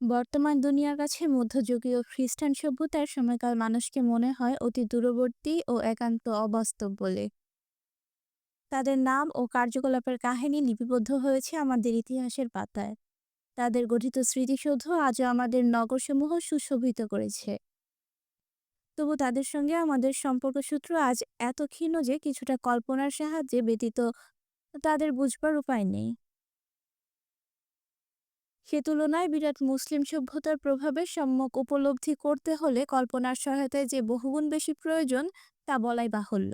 বর্তমান দুনিয়ার কাছে মধ্যযুগীয় খ্রিস্টান সভ্যতার সময়কাল মানুষকে মনে হয় অতি দূরবর্তী ও একান্ত অবাস্তব বলে। তাদের নাম ও কার্যকলাপের কাহিনী লিপিবদ্ধ হয়েছে আমাদের ইতিহাসের পাতায়। তাদের গঠিত স্মৃতিসৌধ আজও আমাদের নগরসমূহ সুশোভিত করেছে। তবু তাদের সঙ্গে আমাদের সম্পর্ক সূত্র আজ এত ক্ষীণ যে কিছুটা কল্পনার সাহায্যে ব্যতীত তাদের বুঝবার উপায় নেই। সে তুলনায় বিরাট মুসলিম সভ্যতার প্রভাবের সম্যক উপলব্ধি করতে হলে কল্পনার সহায়তায় যে বহুগুণ বেশি প্রয়োজন, তা বলাই বাহুল্য।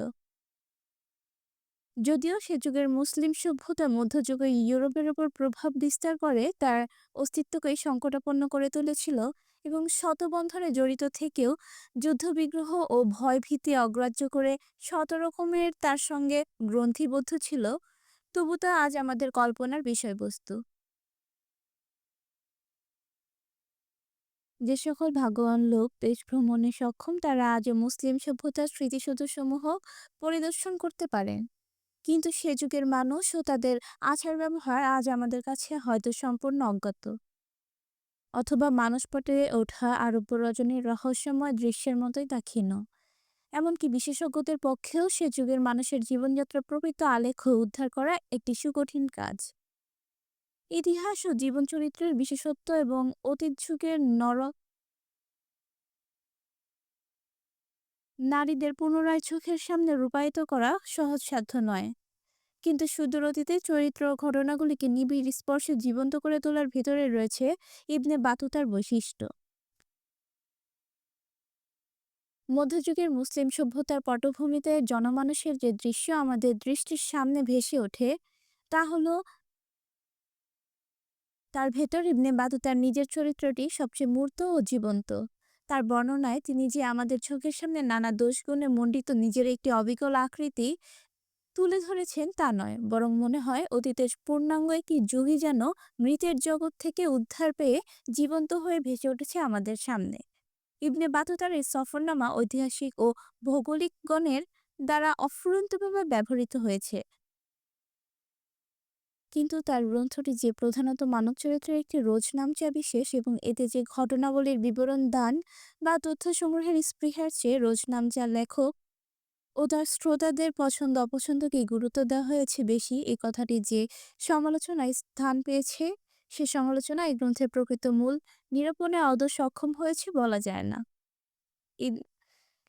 যদিও সে যুগের মুসলিম সভ্যতা মধ্যযুগে ইউরোপের ওপর প্রভাব বিস্তার করে, তার অস্তিত্বকেই সংকটাপন্ন করে তুলেছিল এবং শতবন্ধনে জড়িত থেকেও যুদ্ধবিগ্রহ ও ভয়ভীতি অগ্রাহ্য করে শত রকমের তার সঙ্গে গ্রন্থিবদ্ধ ছিল। তবু তা আজ আমাদের কল্পনার বিষয়বস্তু। যে সকল ভাগ্যবান লোক দেশ ভ্রমণে সক্ষম, তারা আজও মুসলিম সভ্যতার স্মৃতিসৌধসমূহ পরিদর্শন করতে পারেন। কিন্তু সে যুগের মানুষ ও তাদের আচার ব্যবহার আজ আমাদের কাছে হয়তো সম্পূর্ণ অজ্ঞাত। অথবা মানসপটে ওঠা আরব্য রজনীর রহস্যময় দৃশ্যের মতোই তা ক্ষীণ। এমনকি বিশেষজ্ঞদের পক্ষেও সে যুগের মানুষের জীবনযাত্রা প্রকৃত আলেখ্য উদ্ধার করা একটি সুকঠিন কাজ। ইতিহাস ও জীবন চরিত্রের বিশেষত্ব এবং অতীত নর নারীদের পুনরায় চোখের সামনে রূপায়িত করা সহজসাধ্য নয়। কিন্তু সুদূর অতীতে চরিত্র ঘটনাগুলিকে নিবিড় স্পর্শে জীবন্ত করে তোলার ভিতরে রয়েছে ইবনে বাতুতার বৈশিষ্ট্য। মধ্যযুগের মুসলিম সভ্যতার পটভূমিতে জনমানুষের যে দৃশ্য আমাদের দৃষ্টির সামনে ভেসে ওঠে, তা হলো তার ভেতর ইবনে বাতুতার নিজের চরিত্রটি সবচেয়ে মূর্ত ও জীবন্ত। তার বর্ণনায় তিনি যে আমাদের চোখের সামনে নানা দোষগুণে মণ্ডিত নিজের একটি অবিকল আকৃতি তুলে ধরেছেন তা নয়, বরং মনে হয় অতীতের পূর্ণাঙ্গ একটি যুগই যেন মৃতের জগৎ থেকে উদ্ধার পেয়ে জীবন্ত হয়ে ভেসে উঠেছে আমাদের সামনে। ইবনে বাতুতার এই সফরনামা ঐতিহাসিক ও ভৌগোলিকগণের দ্বারা অফুরন্তভাবে ব্যবহৃত হয়েছে। কিন্তু তার গ্রন্থটি যে প্রধানত মানব চরিত্রের একটি রোজনামচা বিশেষ এবং এতে যে ঘটনাবলীর বিবরণ দান বা তথ্য সংগ্রহের স্পৃহার চেয়ে রোজনামচা লেখক ও তার শ্রোতাদের পছন্দ অপছন্দকে গুরুত্ব দেওয়া হয়েছে বেশি। এই কথাটি যে সমালোচনায় স্থান পেয়েছে, সে সমালোচনা এই গ্রন্থের প্রকৃত মূল নিরূপণে আদৌ সক্ষম হয়েছে বলা যায় না।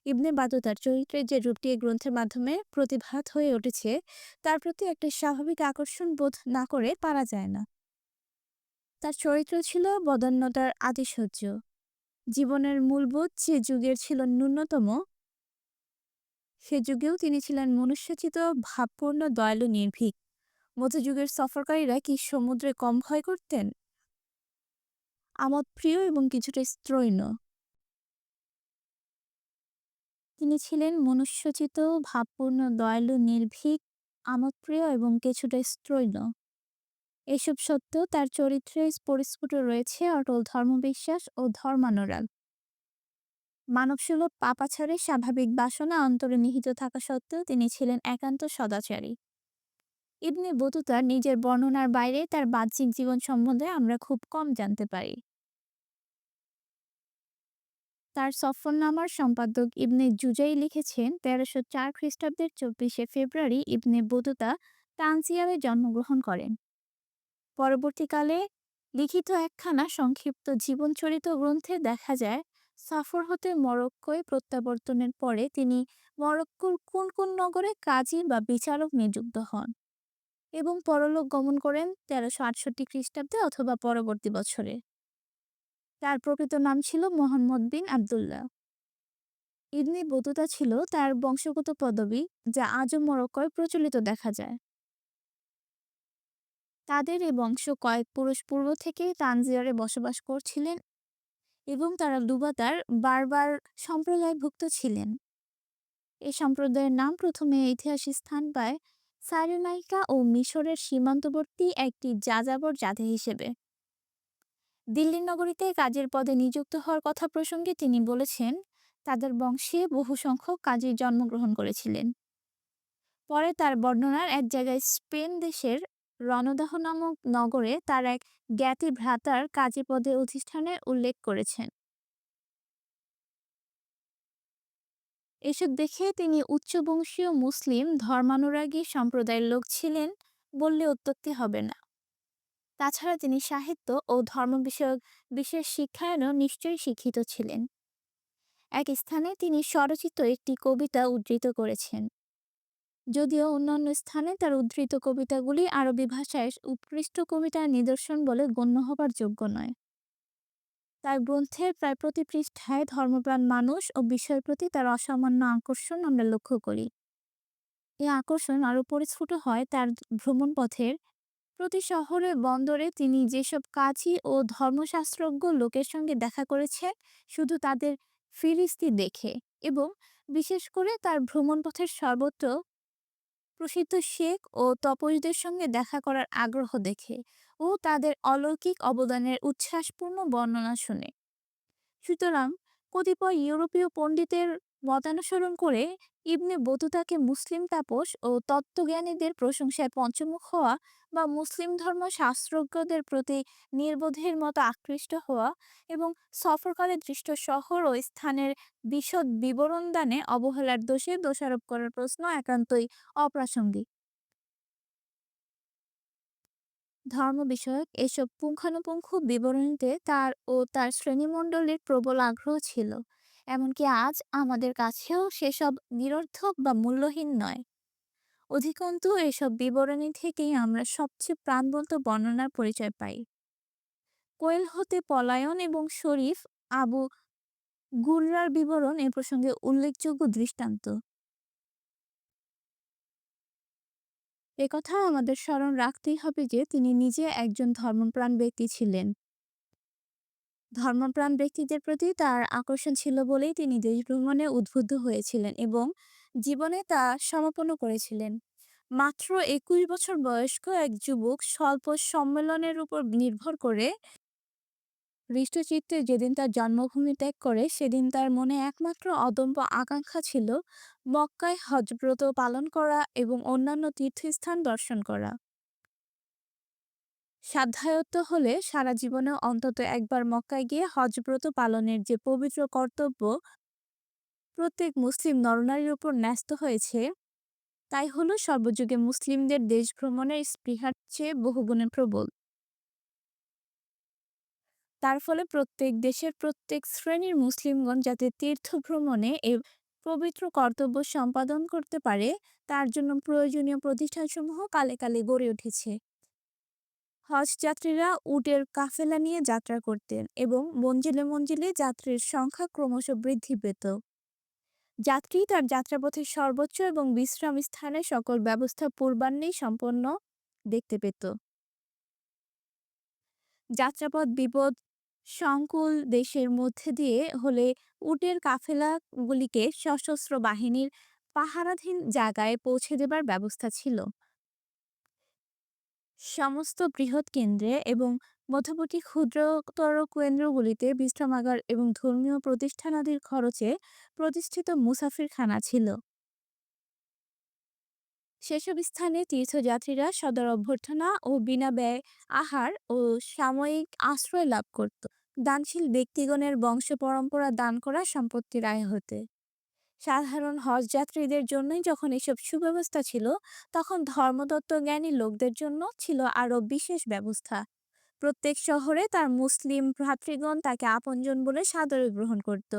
ইবনে বাতুতার চরিত্রের যে রূপটি এই গ্রন্থের মাধ্যমে প্রতিভাত হয়ে উঠেছে, তার প্রতি একটা স্বাভাবিক আকর্ষণ বোধ না করে পারা যায় না। তার চরিত্র ছিল বদান্যতার আতিশয্য জীবনের মূলবোধ যে যুগের ছিল ন্যূনতম। সে যুগেও তিনি ছিলেন মনুষ্যচিত, ভাবপূর্ণ, দয়ালু, নির্ভীক। মধ্যযুগের সফরকারীরা কি সমুদ্রে কম ভয় করতেন? আমোদ প্রিয় এবং কিছুটা স্ত্রৈণ তিনি ছিলেন মনুষ্যচিত, ভাবপূর্ণ, দয়ালু, নির্ভীক, আমোদপ্রিয় এবং কিছুটা স্ত্রৈণ এসব সত্ত্বেও তার চরিত্রে পরিস্ফুট রয়েছে অটল ধর্মবিশ্বাস ও ধর্মানুরাগ। মানবসুলভ পাপাছাড়ে স্বাভাবিক বাসনা অন্তরে নিহিত থাকা সত্ত্বেও তিনি ছিলেন একান্ত সদাচারী। ইবনে বতুতার নিজের বর্ণনার বাইরে তার বাহ্যিক জীবন সম্বন্ধে আমরা খুব কম জানতে পারি। তার সফরনামার সম্পাদক ইবনে জুজাই লিখেছেন, তেরোশো চার খ্রিস্টাব্দের চব্বিশে ফেব্রুয়ারি ইবনে বদুতা তানজিয়ারে জন্মগ্রহণ করেন। পরবর্তীকালে লিখিত একখানা সংক্ষিপ্ত জীবনচরিত গ্রন্থে দেখা যায়, সফর হতে মরক্কোয় প্রত্যাবর্তনের পরে তিনি মরক্কোর কোন কোন নগরে কাজী বা বিচারক নিযুক্ত হন এবং পরলোক গমন করেন তেরোশো আটষট্টি খ্রিস্টাব্দে অথবা পরবর্তী বছরে। তার প্রকৃত নাম ছিল Mohammad bin Abdullah. Ibn Battuta ছিল তার বংশগত পদবী, যা আজও মরক্কোয় প্রচলিত দেখা যায়। তাদের এ বংশ কয়েক পুরুষ পূর্ব থেকে তানজিয়ারে বসবাস করছিলেন এবং তারা দুবাতার বারবার সম্প্রদায়ভুক্ত ছিলেন। এই সম্প্রদায়ের নাম প্রথমে ইতিহাসে স্থান পায় সাইরেনাইকা ও মিশরের সীমান্তবর্তী একটি যাযাবর জাতি হিসেবে। দিল্লির নগরীতে কাজের পদে নিযুক্ত হওয়ার কথা প্রসঙ্গে তিনি বলেছেন, তাদের বংশে বহু সংখ্যক কাজী জন্মগ্রহণ করেছিলেন। পরে তার বর্ণনার এক জায়গায় স্পেন দেশের রণদাহ নামক নগরে তার এক জ্ঞাতি ভ্রাতার কাজী পদে অধিষ্ঠানে উল্লেখ করেছেন। এসব দেখে তিনি উচ্চবংশীয় মুসলিম ধর্মানুরাগী সম্প্রদায়ের লোক ছিলেন বললে অত্যুক্তি হবে না। তাছাড়া তিনি সাহিত্য ও ধর্ম বিষয়ক বিশেষ শিক্ষায়নও নিশ্চয়ই শিক্ষিত ছিলেন। এক স্থানে তিনি স্বরচিত একটি কবিতা উদ্ধৃত করেছেন। যদিও অন্যান্য স্থানে তার উদ্ধৃত কবিতাগুলি আরবি ভাষায় উৎকৃষ্ট কবিতার নিদর্শন বলে গণ্য হবার যোগ্য নয়। তার গ্রন্থের প্রায় প্রতি পৃষ্ঠায় ধর্মপ্রাণ মানুষ ও বিষয়ের প্রতি তার অসামান্য আকর্ষণ আমরা লক্ষ্য করি। এই আকর্ষণ আরও পরিস্ফুট হয় তার ভ্রমণ পথের প্রতি শহরে বন্দরে তিনি যেসব কাজী ও ধর্মশাস্ত্রজ্ঞ লোকের সঙ্গে দেখা করেছেন, শুধু তাদের ফিরিস্তি দেখে এবং বিশেষ করে তার ভ্রমণ পথের সর্বত্র প্রসিদ্ধ শেখ ও তপসদের সঙ্গে দেখা করার আগ্রহ দেখে ও তাদের অলৌকিক অবদানের উচ্ছ্বাসপূর্ণ বর্ণনা শুনে। সুতরাং কতিপয় ইউরোপীয় পণ্ডিতের মতানুসরণ করে ইবনে বতুতাকে মুসলিম তাপস ও তত্ত্বজ্ঞানীদের প্রশংসায় পঞ্চমুখ হওয়া বা মুসলিম ধর্ম শাস্ত্রজ্ঞদের প্রতি নির্বোধের মতো আকৃষ্ট হওয়া এবং সফরকালে দৃষ্ট শহর ও স্থানের বিশদ বিবরণ দানে অবহেলার দোষে দোষারোপ করার প্রশ্ন একান্তই অপ্রাসঙ্গিক। ধর্ম বিষয়ক এসব পুঙ্খানুপুঙ্খ বিবরণীতে তার ও তার শ্রেণীমণ্ডলীর প্রবল আগ্রহ ছিল। এমনকি আজ আমাদের কাছেও সেসব নিরর্থক বা মূল্যহীন নয়। অধিকন্তু এসব বিবরণী থেকেই আমরা সবচেয়ে প্রাণবন্ত বর্ণনার পরিচয় পাই। কোয়েল হতে পলায়ন এবং শরীফ আবু গুররার বিবরণ এ প্রসঙ্গে উল্লেখযোগ্য দৃষ্টান্ত। একথা আমাদের স্মরণ রাখতেই হবে যে তিনি নিজে একজন ধর্মপ্রাণ ব্যক্তি ছিলেন। ধর্মপ্রাণ ব্যক্তিদের প্রতি তার আকর্ষণ ছিল বলেই তিনি দেশ ভ্রমণে উদ্বুদ্ধ হয়েছিলেন এবং জীবনে তা সমাপন করেছিলেন। মাত্র একুশ বছর বয়স্ক এক যুবক স্বল্প সম্মেলনের উপর নির্ভর করে হৃষ্টচিত্তে যেদিন তার জন্মভূমি ত্যাগ করে, সেদিন তার মনে একমাত্র অদম্য আকাঙ্ক্ষা ছিল মক্কায় হজব্রত পালন করা এবং অন্যান্য তীর্থস্থান দর্শন করা। সাধ্যায়ত্ত হলে সারা জীবনে অন্তত একবার মক্কায় গিয়ে হজব্রত পালনের যে পবিত্র কর্তব্য প্রত্যেক মুসলিম নরনারীর উপর ন্যস্ত হয়েছে, তাই হলো সর্বযুগে মুসলিমদের দেশ ভ্রমণের স্পৃহার চেয়ে বহুগুণে প্রবল। তার ফলে প্রত্যেক দেশের প্রত্যেক শ্রেণির মুসলিমগণ যাতে তীর্থ ভ্রমণে এ পবিত্র কর্তব্য সম্পাদন করতে পারে, তার জন্য প্রয়োজনীয় প্রতিষ্ঠানসমূহ কালে কালে গড়ে উঠেছে। হজ যাত্রীরা উটের কাফেলা নিয়ে যাত্রা করতেন এবং মঞ্জিলে মঞ্জিলে যাত্রীর সংখ্যা ক্রমশ বৃদ্ধি পেত। যাত্রী তার যাত্রাপথের সর্বোচ্চ এবং বিশ্রাম স্থানে সকল ব্যবস্থা পূর্বান্নেই সম্পন্ন দেখতে পেত। যাত্রাপথ বিপদ, সংকুল দেশের মধ্যে দিয়ে হলে উটের কাফেলাগুলিকে সশস্ত্র বাহিনীর পাহারাধীন জায়গায় পৌঁছে দেবার ব্যবস্থা ছিল। সমস্ত বৃহৎ কেন্দ্রে এবং মধ্যবর্তী ক্ষুদ্রতর কেন্দ্রগুলিতে বিশ্রামাগার এবং ধর্মীয় প্রতিষ্ঠানাদির খরচে প্রতিষ্ঠিত মুসাফিরখানা ছিল। সেসব স্থানে তীর্থযাত্রীরা সদর অভ্যর্থনা ও বিনা ব্যয় আহার ও সাময়িক আশ্রয় লাভ করত। দানশীল ব্যক্তিগণের বংশ পরম্পরা দান করা সম্পত্তির আয় হতে। সাধারণ হজযাত্রীদের জন্যই যখন এসব সুব্যবস্থা ছিল, তখন ধর্মতত্ত্ব জ্ঞানী লোকদের জন্য ছিল আরও বিশেষ ব্যবস্থা। প্রত্যেক শহরে তার মুসলিম ভ্রাতৃগণ তাকে আপনজন বলে সাদরে গ্রহণ করত।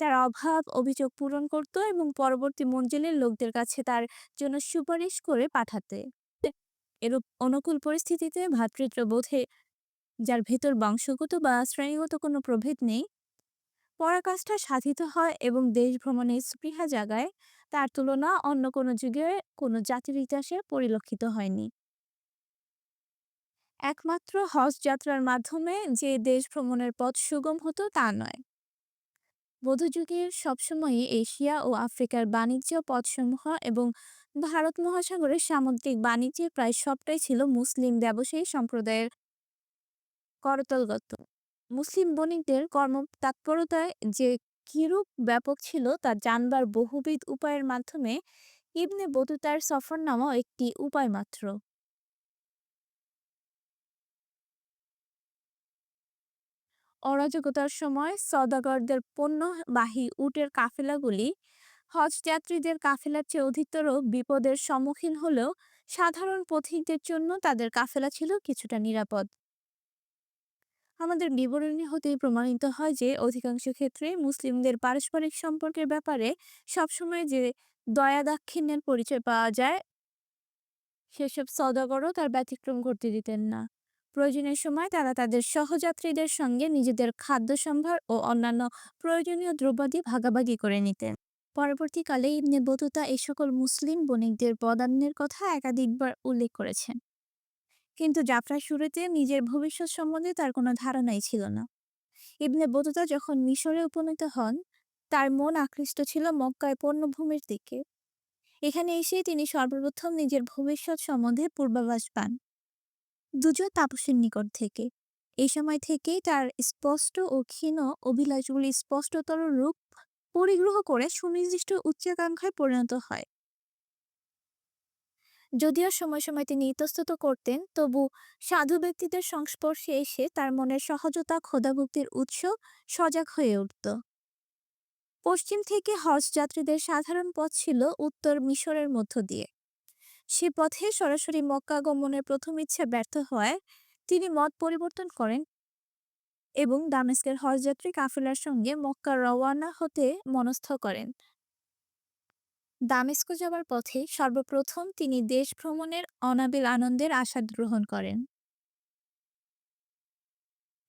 তার অভাব, অভিযোগ পূরণ করত এবং পরবর্তী মঞ্জিলের লোকদের কাছে তার জন্য সুপারিশ করে পাঠাতে। এরূপ অনুকূল পরিস্থিতিতে ভ্রাতৃত্ববোধে, যার ভেতর বংশগত বা শ্রেণীগত কোনো প্রভেদ নেই পরাকাষ্ঠা সাধিত হয় এবং দেশ ভ্রমণের স্পৃহা জাগায়, তার তুলনা অন্য কোনো যুগে কোনো জাতির ইতিহাসে পরিলক্ষিত হয়নি। একমাত্র হজ যাত্রার মাধ্যমে যে দেশ ভ্রমণের পথ সুগম হতো তা নয়। মধ্যযুগের সবসময়ই এশিয়া ও আফ্রিকার বাণিজ্য পথসমূহ এবং ভারত মহাসাগরের সামুদ্রিক বাণিজ্যের প্রায় সবটাই ছিল মুসলিম ব্যবসায়ী সম্প্রদায়ের করতলগত। মুসলিম বণিকদের কর্ম তৎপরতায় যে কিরূপ ব্যাপক ছিল তা জানবার বহুবিধ উপায়ের মাধ্যমে ইবনে বতুতার সফরনামা একটি উপায় মাত্র। অরাজকতার সময় সদাগরদের পণ্যবাহী উটের কাফেলাগুলি হজযাত্রীদের কাফেলার চেয়ে অধিকতর বিপদের সম্মুখীন হলেও সাধারণ পথিকদের জন্য তাদের কাফেলা ছিল কিছুটা নিরাপদ। আমাদের বিবরণী হতেই প্রমাণিত হয় যে, অধিকাংশ ক্ষেত্রে মুসলিমদের পারস্পরিক সম্পর্কের ব্যাপারে সবসময় যে দয়া দাক্ষিণ্যের পরিচয় পাওয়া যায়, সেসব সওদাগরও তার ব্যতিক্রম ঘটতে দিতেন না। প্রয়োজনের সময় তারা তাদের সহযাত্রীদের সঙ্গে নিজেদের খাদ্য সম্ভার ও অন্যান্য প্রয়োজনীয় দ্রব্যাদি ভাগাভাগি করে নিতেন। পরবর্তীকালে ইবনে বতুতা এই সকল মুসলিম বণিকদের বদান্যের কথা একাধিকবার উল্লেখ করেছেন। কিন্তু যাত্রার শুরুতে নিজের ভবিষ্যৎ সম্বন্ধে তার কোনো ধারণাই ছিল না। ইবনে বতুতা যখন মিশরে উপনীত হন, তার মন আকৃষ্ট ছিল মক্কায় পণ্যভূমির দিকে। এখানে এসেই তিনি সর্বপ্রথম নিজের ভবিষ্যৎ সম্বন্ধে পূর্বাভাস পান। দুজন তাপসের নিকট থেকে। এই সময় থেকেই তার স্পষ্ট ও ক্ষীণ অভিলাষগুলি স্পষ্টতর রূপ পরিগ্রহ করে সুনির্দিষ্ট উচ্চাকাঙ্ক্ষায় পরিণত হয়। যদিও সময় সময় তিনি ইতস্তত করতেন, তবু সাধু ব্যক্তিদের সংস্পর্শে এসে তার মনের সহজতা ক্ষোধাভক্তির উৎস সজাগ হয়ে উঠত। পশ্চিম থেকে হজ যাত্রীদের সাধারণ পথ ছিল উত্তর মিশরের মধ্য দিয়ে। সে পথে সরাসরি মক্কা গমনের প্রথম ইচ্ছা ব্যর্থ হওয়ায় তিনি মত পরিবর্তন করেন এবং দামেস্কের হজযাত্রী কাফেলার সঙ্গে মক্কা রওয়ানা হতে মনস্থ করেন। দামেস্ক যাবার পথে সর্বপ্রথম তিনি দেশ ভ্রমণের অনাবিল আনন্দের আশা গ্রহণ করেন।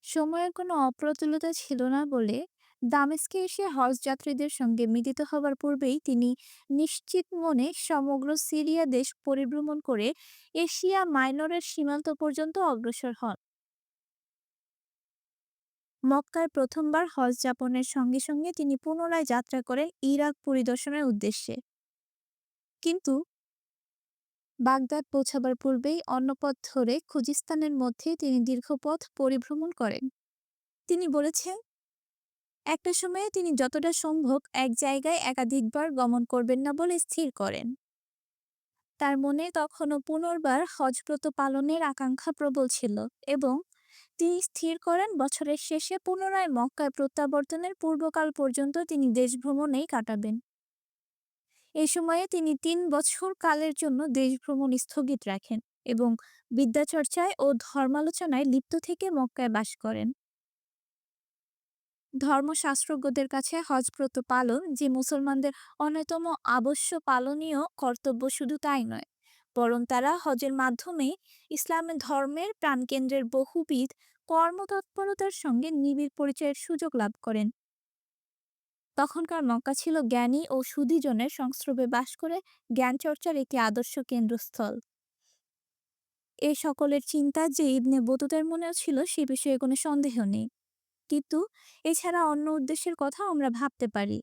সময়ের কোনো অপ্রতুলতা ছিল না বলে দামেস্কে এসে হজ যাত্রীদের সঙ্গে মিলিত হবার পূর্বেই তিনি নিশ্চিত মনে সমগ্র সিরিয়া দেশ পরিভ্রমণ করে এশিয়া মাইনরের সীমান্ত পর্যন্ত অগ্রসর হন। মক্কায় প্রথমবার হজ যাপনের সঙ্গে সঙ্গে তিনি পুনরায় যাত্রা করেন ইরাক পরিদর্শনের উদ্দেশ্যে। কিন্তু বাগদাদ পৌঁছাবার পূর্বেই অন্য পথ ধরে খুজিস্তানের মধ্যে তিনি দীর্ঘ পথ পরিভ্রমণ করেন। তিনি বলেছেন, একটা সময়ে তিনি যতটা সম্ভব এক জায়গায় একাধিকবার গমন করবেন না বলে স্থির করেন। তার মনে তখনও পুনর্বার হজব্রত পালনের আকাঙ্ক্ষা প্রবল ছিল এবং তিনি স্থির করেন বছরের শেষে পুনরায় মক্কায় প্রত্যাবর্তনের পূর্বকাল পর্যন্ত তিনি দেশ ভ্রমণেই কাটাবেন। এই সময়ে তিনি তিন বছর কালের জন্য দেশ ভ্রমণ স্থগিত রাখেন এবং বিদ্যাচর্চায় ও ধর্মালোচনায় লিপ্ত থেকে মক্কায় বাস করেন। ধর্মশাস্ত্রজ্ঞদের কাছে হজব্রত পালন, যে মুসলমানদের অন্যতম আবশ্য পালনীয় কর্তব্য শুধু তাই নয়, বরং তারা হজের মাধ্যমে ইসলামের ধর্মের প্রাণকেন্দ্রের বহুবিধ কর্মতৎপরতার সঙ্গে নিবিড় পরিচয়ের সুযোগ লাভ করেন। তখনকার মক্কা ছিল জ্ঞানী ও সুধীজনের সংস্রবে বাস করে জ্ঞান চর্চার একটি আদর্শ কেন্দ্রস্থল। এ সকলের চিন্তা যে ইবনে বতুতের মনেও ছিল সে বিষয়ে কোনো সন্দেহ নেই। কিন্তু এছাড়া অন্য উদ্দেশ্যের কথা আমরা ভাবতে পারি।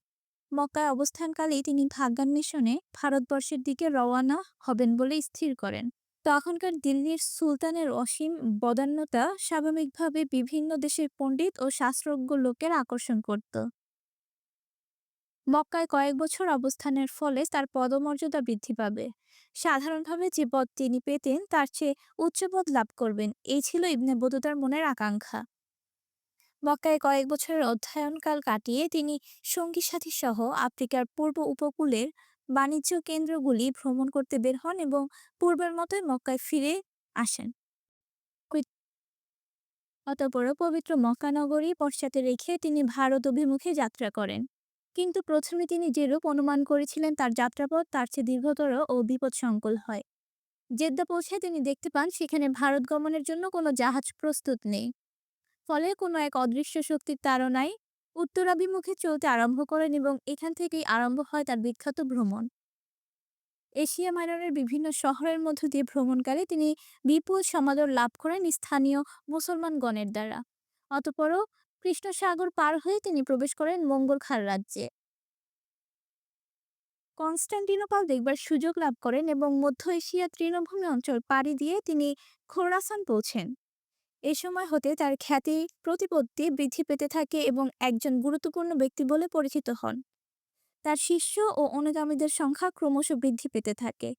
মক্কায় অবস্থানকালেই তিনি ভাগ্যান্বেষণে ভারতবর্ষের দিকে রওয়ানা হবেন বলে স্থির করেন। তখনকার দিল্লির সুলতানের অসীম বদান্যতা স্বাভাবিকভাবে বিভিন্ন দেশের পণ্ডিত ও শাস্ত্রজ্ঞ লোকের আকর্ষণ করত। মক্কায় কয়েক বছর অবস্থানের ফলে তার পদমর্যাদা বৃদ্ধি পাবে। সাধারণভাবে যে পদ তিনি পেতেন, তার চেয়ে উচ্চ পদ লাভ করবেন। এই ছিল ইবনে বতুতার মনের আকাঙ্ক্ষা। মক্কায় কয়েক বছরের অধ্যয়নকাল কাটিয়ে তিনি সঙ্গী সাথী সহ আফ্রিকার পূর্ব উপকূলের বাণিজ্য কেন্দ্রগুলি ভ্রমণ করতে বের হন এবং পূর্বের মতোই মক্কায় ফিরে আসেন। অতঃপর পবিত্র মক্কা নগরী পশ্চাতে রেখে তিনি ভারত অভিমুখে যাত্রা করেন। কিন্তু প্রথমে তিনি যেরূপ অনুমান করেছিলেন, তার যাত্রাপথ, তার চেয়ে দীর্ঘতর ও বিপদসংকুল হয়। জেদ্দা পৌঁছে তিনি দেখতে পান, সেখানে ভারত গমনের জন্য কোনো জাহাজ প্রস্তুত নেই। ফলে কোনো এক অদৃশ্য শক্তির তাড়নায় উত্তরাভিমুখে চলতে আরম্ভ করেন এবং এখান থেকেই আরম্ভ হয় তার বিখ্যাত ভ্রমণ। এশিয়া মাইনরের বিভিন্ন শহরের মধ্য দিয়ে ভ্রমণকালে তিনি বিপুল সমাদর লাভ করেন স্থানীয় মুসলমানগণের দ্বারা। অতপরও কৃষ্ণসাগর পার হয়ে তিনি প্রবেশ করেন মঙ্গল খার রাজ্যে। কনস্টান্টিনোপাল দেখবার সুযোগ লাভ করেন এবং মধ্য এশিয়ার তৃণভূমি অঞ্চল পাড়ি দিয়ে তিনি খোরাসান পৌঁছেন। এ সময় হতে তার খ্যাতি, প্রতিপত্তি বৃদ্ধি পেতে থাকে এবং একজন গুরুত্বপূর্ণ ব্যক্তি বলে পরিচিত হন। তার শিষ্য ও অনুগামীদের সংখ্যা ক্রমশ বৃদ্ধি পেতে থাকে।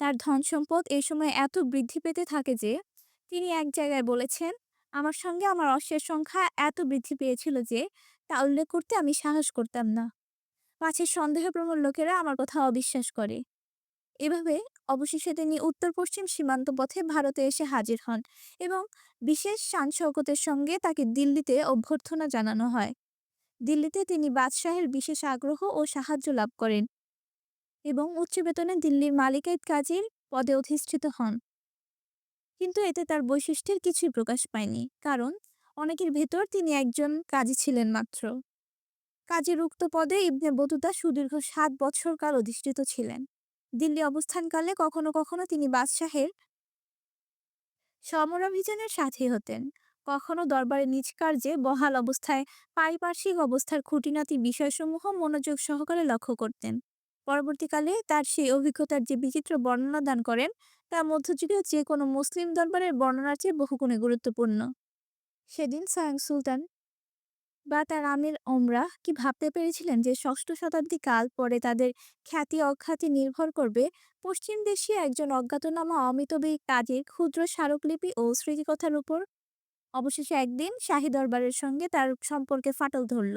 তার ধন সম্পদ এই সময় এত বৃদ্ধি পেতে থাকে যে, তিনি এক জায়গায় বলেছেন আমার সঙ্গে আমার অশ্বের সংখ্যা এত বৃদ্ধি পেয়েছিল যে তা উল্লেখ করতে আমি সাহস করতাম না। পাছে সন্দেহপ্রবণ লোকেরা আমার কথা অবিশ্বাস করে। এভাবে অবশেষে তিনি উত্তর পশ্চিম সীমান্ত পথে ভারতে এসে হাজির হন এবং বিশেষ শান শওকতের সঙ্গে তাকে দিল্লিতে অভ্যর্থনা জানানো হয়। দিল্লিতে তিনি বাদশাহের বিশেষ আগ্রহ ও সাহায্য লাভ করেন এবং উচ্চ বেতনে দিল্লির মালিকাইত কাজীর পদে অধিষ্ঠিত হন। কিন্তু এতে তার বৈশিষ্ট্যের কিছুই প্রকাশ পায়নি। কারণ, অনেকের ভেতর তিনি একজন কাজী ছিলেন মাত্র। কাজীর উক্ত পদে ইবনে বতুতা সুদীর্ঘ সাত বছর কাল অধিষ্ঠিত ছিলেন। দিল্লি অবস্থানকালে কখনো কখনো তিনি বাদশাহের সমরাভিযানের সাথী হতেন। কখনো দরবারে নিজ কার্যে বহাল অবস্থায় পারিপার্শ্বিক অবস্থার খুঁটিনাটি বিষয়সমূহ মনোযোগ সহকারে লক্ষ্য করতেন। পরবর্তীকালে তার সেই অভিজ্ঞতার যে বিচিত্র বর্ণনা দান করেন তা মধ্যযুগীয় যে কোনো মুসলিম দরবারের বর্ণনার চেয়ে বহুগুণে গুরুত্বপূর্ণ। সেদিন স্বয়ং সুলতান বা তার আমির ওমরা কি ভাবতে পেরেছিলেন যে ষষ্ঠ শতাব্দী কাল পরে তাদের খ্যাতি অখ্যাতি নির্ভর করবে পশ্চিম দেশীয় একজন অজ্ঞাতনামা অমিতব্যয়ী কাজের ক্ষুদ্র স্মারকলিপি ও স্মৃতিকথার উপর? অবশেষে একদিন শাহী দরবারের সঙ্গে তার সম্পর্কে ফাটল ধরল।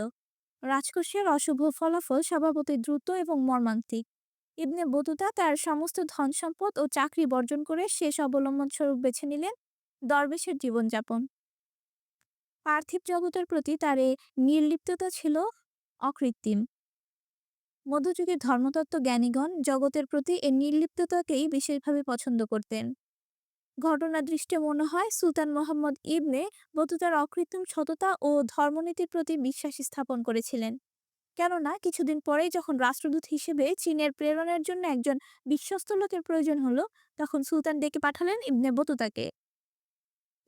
রাজকোষের অশুভ ফলাফল স্বভাবতই দ্রুত এবং মর্মান্তিক। ইবনে বতুতা তার সমস্ত ধন সম্পদ ও চাকরি বর্জন করে শেষ অবলম্বন স্বরূপ বেছে নিলেন দরবেশের জীবনযাপন। পার্থিব জগতের প্রতি তার এই নির্লিপ্ততা ছিল অকৃত্রিম। মধ্যযুগের ধর্মতত্ত্ব জ্ঞানীগণ জগতের প্রতি এ নির্লিপ্ততাকেই বিশেষভাবে পছন্দ করতেন। ঘটনা দৃষ্টে মনে হয় সুলতান মোহাম্মদ ইবনে বতুতার অকৃত্রিম সততা ও ধর্মনীতির প্রতি বিশ্বাস স্থাপন করেছিলেন। কেননা কিছুদিন পরেই যখন রাষ্ট্রদূত হিসেবে চীনের প্রেরণের জন্য একজন বিশ্বস্ত লোকের প্রয়োজন হলো, তখন সুলতান ডেকে পাঠালেন ইবনে বতুতাকে।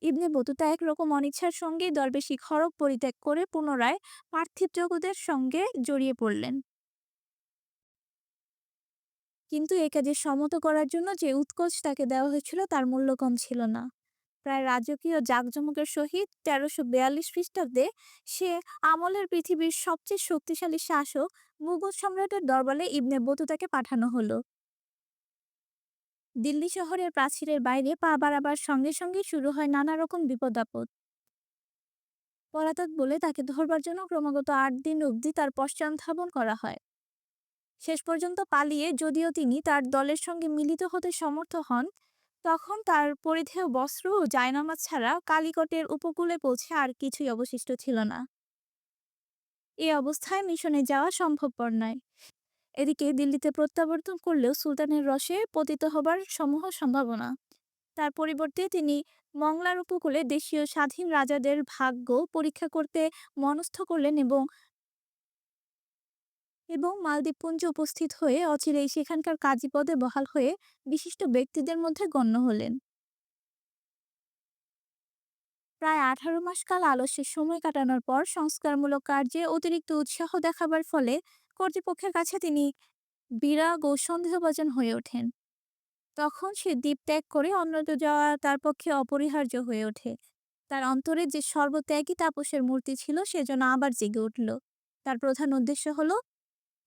ইবনে বতুতা একরকম অনিচ্ছার সঙ্গেই দরবেশী খড়গ পরিত্যাগ করে পুনরায় পার্থিব জগতের সঙ্গে জড়িয়ে পড়লেন। কিন্তু এ কাজে সম্মত করার জন্য যে উৎকোচ তাকে দেওয়া হয়েছিল তার মূল্য কম ছিল না। প্রায় রাজকীয় জাঁকজমকের সহিত তেরোশো বিয়াল্লিশ খ্রিস্টাব্দে সে আমলের পৃথিবীর সবচেয়ে শক্তিশালী শাসক মুঘল সম্রাটের দরবারে ইবনে বতুতাকে পাঠানো হলো। দিল্লি শহরের প্রাচীরের বাইরে পা বাড়াবার সঙ্গে সঙ্গে শুরু হয় নানা রকম বিপদ আপদ পলাতক বলে তাকে ধরবার জন্য ক্রমাগত আট দিন অবধি তার পশ্চান্ধাবন করা হয়। শেষ পর্যন্ত পালিয়ে যদিও তিনি তার দলের সঙ্গে মিলিত হতে সমর্থ হন, তখন তার পরিধেয় বস্ত্র ও জায়নামাজ ছাড়া কালিকটের উপকূলে পৌঁছে আর কিছুই অবশিষ্ট ছিল না। এ অবস্থায় মিশনে যাওয়া সম্ভবপর নয়। এদিকে দিল্লিতে প্রত্যাবর্তন করলেও সুলতানের রসে পতিত হবার সমূহ সম্ভাবনা। তার পরিবর্তে তিনি মংলার উপকূলে দেশীয় স্বাধীন রাজাদের ভাগ্য পরীক্ষা করতে মনস্থ করলেন এবং এবং মালদ্বীপপুঞ্জে উপস্থিত হয়ে অচিরেই সেখানকার কাজী পদে বহাল হয়ে বিশিষ্ট ব্যক্তিদের মধ্যে গণ্য হলেন। প্রায় আঠারো মাস কাল আলস্যের সময় কাটানোর পর সংস্কারমূলক কার্যে অতিরিক্ত উৎসাহ দেখাবার ফলে কর্তৃপক্ষের কাছে তিনি বিরাগ ও সন্দেহভাজন হয়ে ওঠেন। তখন সে দ্বীপ ত্যাগ করে অন্যত্র যাওয়া তার পক্ষে অপরিহার্য হয়ে ওঠে। তার অন্তরে যে সর্বত্যাগী তাপসের মূর্তি ছিল সেজন্য আবার জেগে উঠল। তার প্রধান উদ্দেশ্য হলো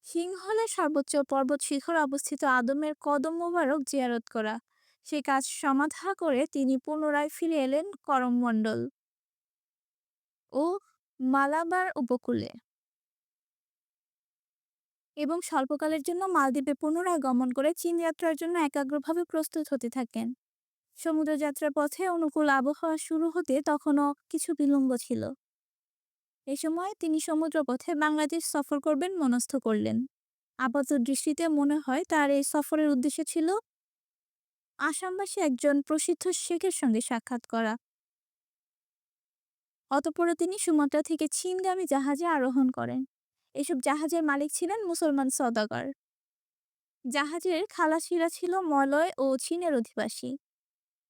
সিংহলের সর্বোচ্চ পর্বত শিখর অবস্থিত আদমের কদম মোবারক জিয়ারত করা। সে কাজ সমাধা করে তিনি পুনরায় ফিরে এলেন করমমণ্ডল ও মালাবার উপকূলে। এবং স্বল্পকালের জন্য মালদ্বীপে পুনরায় গমন করে চীন যাত্রার জন্য একাগ্রভাবে প্রস্তুত হতে থাকেন। সমুদ্রযাত্রার পথে অনুকূল আবহাওয়া শুরু হতে তখনও কিছু বিলম্ব ছিল। এ সময় তিনি সমুদ্রপথে বাংলাদেশ সফর করবেন, মনস্থ করলেন। আপাত দৃষ্টিতে মনে হয় তার এই সফরের উদ্দেশ্য ছিল আসামবাসী একজন প্রসিদ্ধ শেখের সঙ্গে সাক্ষাৎ করা। অতপরে তিনি সুমাত্রা থেকে চীনগামী জাহাজে আরোহণ করেন। এসব জাহাজের মালিক ছিলেন মুসলমান সদাগর জাহাজের খালাসিরা ছিল মলয় ও চীনের অধিবাসী।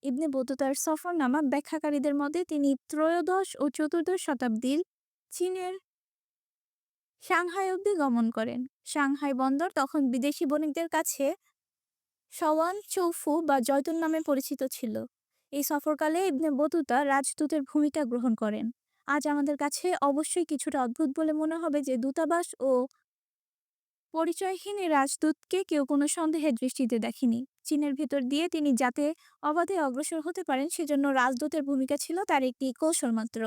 ইবনে বতুতার সফরনামা ব্যাখ্যাকারীদের মধ্যে তিনি ত্রয়োদশ ও চতুর্দশ শতাব্দীর চীনের সাংহাই অবধি গমন করেন। সাংহাই বন্দর তখন বিদেশি বণিকদের কাছে সওয়ান চৌফু বা জয়তুন নামে পরিচিত ছিল। এই সফরকালে ইবনে বতুতা রাজদূতের ভূমিকা গ্রহণ করেন। আজ আমাদের কাছে অবশ্যই কিছুটা অদ্ভুত বলে মনে হবে যে দূতাবাস ও পরিচয়হীন রাজদূতকে কেউ কোনো সন্দেহের দৃষ্টিতে দেখেনি। চীনের ভেতর দিয়ে তিনি যাতে অবাধে অগ্রসর হতে পারেন, সেজন্য রাজদূতের ভূমিকা ছিল তার একটি কৌশল মাত্র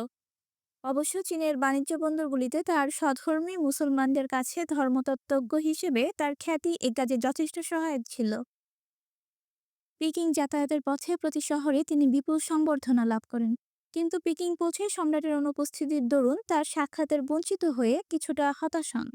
অবশ্য চীনের বাণিজ্য বন্দরগুলিতে তার সধর্মী মুসলমানদের কাছে ধর্মতত্ত্বজ্ঞ হিসেবে তার খ্যাতি এ কাজে যথেষ্ট সহায়ক ছিল। পিকিং যাতায়াতের পথে প্রতি শহরে তিনি বিপুল সংবর্ধনা লাভ করেন। কিন্তু পিকিং পৌঁছে সম্রাটের অনুপস্থিতির দরুন তার সাক্ষাতের বঞ্চিত হয়ে কিছুটা হতাশ হন।